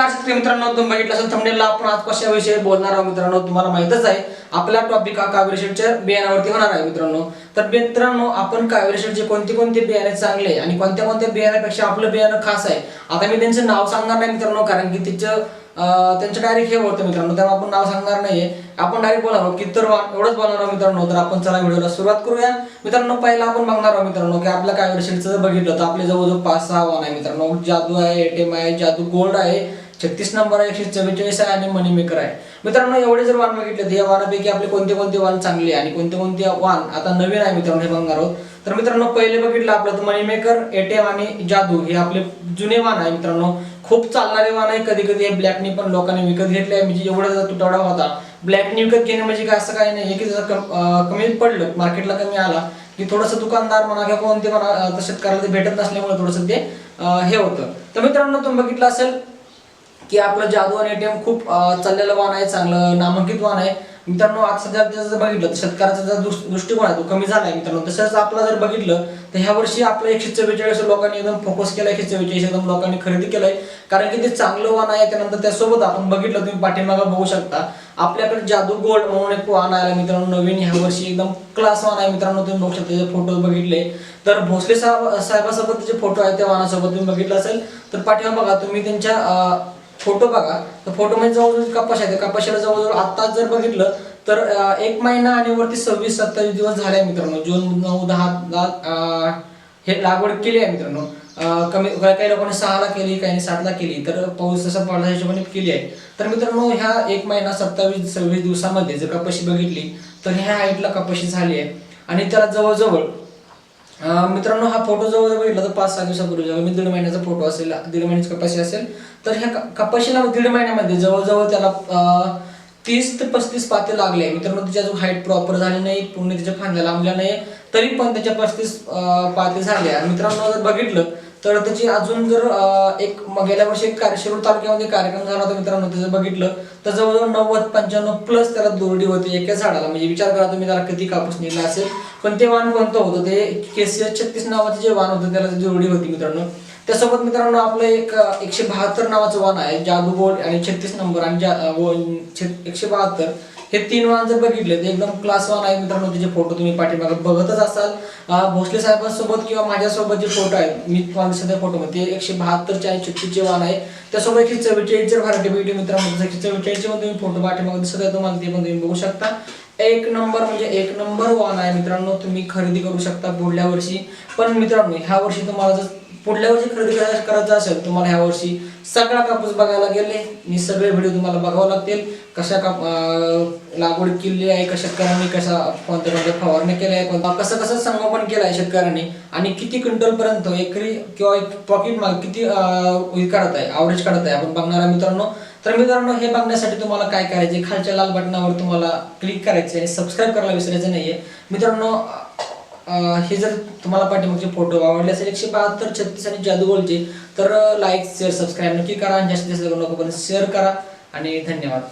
नमस्कार शेतकरी मित्रांनो तुम्ही बघितलं असेल थंबनेलला आपण आज कशाविषयी बोलणार आहोत मित्रांनो तुम्हाला माहितच आहे. आपला टॉपिक हा कावेरी बियाण्यावरती होणार आहे मित्रांनो. तर मित्रांनो आपण कावेरी कोणते कोणते बियाणे चांगले आहे आणि कोणत्या कोणत्या बियाण्यापेक्षा आपलं बियाणं खास आहे? आता मी त्यांचं नाव सांगणार नाही मित्रांनो कारण की तिचं त्यांचं डायरेक्ट हे होतं मित्रांनो त्यामुळे आपण नाव सांगणार नाहीये. आपण डायरेक्ट बोलणार आहोत की तर वा- एवढंच बोलणार आहोत मित्रांनो तर आपण चला व्हिडिओला सुरुवात करूया. मित्रांनो पहिला आपण बघणार आहोत मित्रांनो की आपल्या कावेरी जर बघितलं तर आपले जवळजवळ पाच सहा वाहन आहे मित्रांनो. जादू आहे एटीएम आहे जादू गोल्ड आहे. छत्तीस नंबर आहे एकशे चव्वेचाळीस आहे आणि मनीमेकर आहे. मित्रांनो एवढे जर वाहन बघितले तर या वाहनापैकी आपले कोणते कोणते वाहन चांगले आहे आणि कोणते कोणते वाहन आता नवीन आहे मित्रांनो हे बघणार आहोत. तर मित्रांनो पहिले बघितलं आपलं तर मनी मेकर एटीएम आणि जादू हे आपले जुने वाहन आहे मित्रांनो. खूप चालणारे वाहन आहे. कधी कधी हे ब्लॅकनी पण लोकांनी विकत घेतले आहे. म्हणजे एवढा जर तुटवडा होता. ब्लॅकनी विकत घेणे म्हणजे काय? असं काही नाही. की जसं कमी पडलं मार्केटला कमी आला की थोडंसं दुकानदार म्हणा किंवा कोणते म्हणा तर शेतकऱ्याला ते भेटत नसल्यामुळे थोडंसं ते हे होतं. तर मित्रांनो तुम्ही बघितलं असेल की आपलं जादू आणि एटीएम खूप चाललेलं वाहन आहे चांगलं नामांकित वाहन आहे. मित्रांनो आज सध्या त्याचं जर बघितलं तर शेतकऱ्याचा जर दृष्टिकोन आहे तो कमी झाला आहे मित्रांनो. तसंच आपला जर बघितलं तर ह्या वर्षी आपलं एकशे चव्वेचाळीस लोकांनी एकदम फोकस केला एकशे चव्वेचाळीस एकदम लोकांनी खरेदी केलंय. कारण की ते चांगलं वाहन आहे त्यानंतर त्यासोबत आपण बघितलं तुम्ही पाठीमागा बघू शकता. आपल्याकडे जादू गोल्ड म्हणून एक वाहन आहे मित्रांनो नवीन. ह्या वर्षी एकदम क्लास वाहन आहे मित्रांनो तुम्ही बघू शकता त्याचे फोटो बघितले. तर भोसले साहेब साहेबासोबत जे फोटो आहे त्या वाहनासोबत तुम्ही बघितलं असेल तर पाठीमा बघा तुम्ही त्यांच्या फोटो बघा. तर फोटोमध्ये जवळजवळ कपाश आहे. कपाशीला जवळजवळ आत्ताच जर बघितलं तर एक महिना आणि वरती सव्वीस सत्तावीस दिवस झाले आहे मित्रांनो. जून नऊ दहा हे लागवड केली आहे मित्रांनो. कमी काही लोकांनी सहाला केली काही सातला केली. तर पाऊस तसा पडला हिशोबाने केली आहे. तर मित्रांनो ह्या एक महिना सत्तावीस सव्वीस दिवसामध्ये जर कपाशी बघितली तर ह्या हाईटला कपाशी झाली आहे. आणि त्याला जवळजवळ मित्रांनो हा फोटो जवळ बघितला तर पाच सहा दिवसापूर्वी जेव्हा मी दीड महिन्याचा फोटो असेल दीड महिन्याची कपाशी असेल तर ह्या कपाशीला दीड महिन्यामध्ये जवळजवळ त्याला तीस ते पस्तीस पाते लागले. मित्रांनो तिची अजून हाईट प्रॉपर झाली नाही पूर्ण तिच्या फांद्या लांबल्या नाही तरी पण त्याच्या पस्तीस पाते झाले. मित्रांनो जर बघितलं तर त्याची अजून जर एक गेल्या वर्षी एक शिरूर तालुक्यामध्ये कार्यक्रम झाला होता मित्रांनो त्याचं बघितलं तर जवळजवळ नव्वद पंच्याण्णव प्लस त्याला दोरडी होती एका झाडाला. म्हणजे विचार करा तुम्ही त्याला किती कापूस निघला असेल पण ते वाण कोणतं होतं? ते केसीएस छत्तीस नावाचं जे वाण होतं त्याला दोरडी जोडी होती मित्रांनो. त्यासोबत मित्रांनो आपलं एक एकशे बहात्तर नावाचं वाण आहे जादू बोर्ड आणि छत्तीस नंबर आणि एकशे बहात्तर. हे तीन वाहन जर बघितले तर एकदम क्लास वाहन आहे मित्रांनो त्याचे फोटो तुम्ही पाठीमागे बघतच असाल. भोसले साहेबांसोबत किंवा माझ्यासोबत जे फोटो आहेत मी तुम्हाला सध्या फोटोमध्ये ते एकशे बहात्तरचे आणि छत्तीसचे वाहन आहे. त्यासोबत एकशे चव्वेचाळीसचे व्हरायटी बघितली मित्रांनो एकशे चव्वेचाळीसचे तुम्ही फोटो पाठीमागे दिसत आहे तुम्हाला ते पण तुम्ही बघू शकता. एक नंबर म्हणजे एक नंबर वाहन आहे मित्रांनो तुम्ही खरेदी करू शकता पुढल्या वर्षी. पण मित्रांनो ह्या वर्षी तुम्हाला जर पुढल्या वर्षी खरेदी करायचं असेल तुम्हाला ह्या वर्षी सगळा कापूस बघायला गेले. मी सगळे व्हिडिओ तुम्हाला बघावं लागतील. कशा काप लागवड केली आहे कशा शेतकऱ्यांनी कशा कोणत्या कोणत्या फवारणी केल्या आहे कोणता कसं कसं संगोपन केलं आहे शेतकऱ्यांनी आणि किती क्विंटल पर्यंत एकरी किंवा एक पॉकेट माल किती हे काढत आहे आवरेज काढत आहे आपण बघणार आहे मित्रांनो. तर मित्रांनो हे बघण्यासाठी तुम्हाला काय करायचे खालच्या लाल बटनावर तुम्हाला क्लिक करायचे आणि सबस्क्राईब करायला विसरायचं नाहीये. मित्रांनो हे जर तुम्हाला पाठीमागचे फोटो आवडले असेल एकशे बहात्तर छत्तीस आणि जादूगोलचे तर लाईक शेअर सबस्क्राईब नक्की करा. आणि जास्तीत जास्त लोकांपर्यंत शेअर करा. आणि धन्यवाद.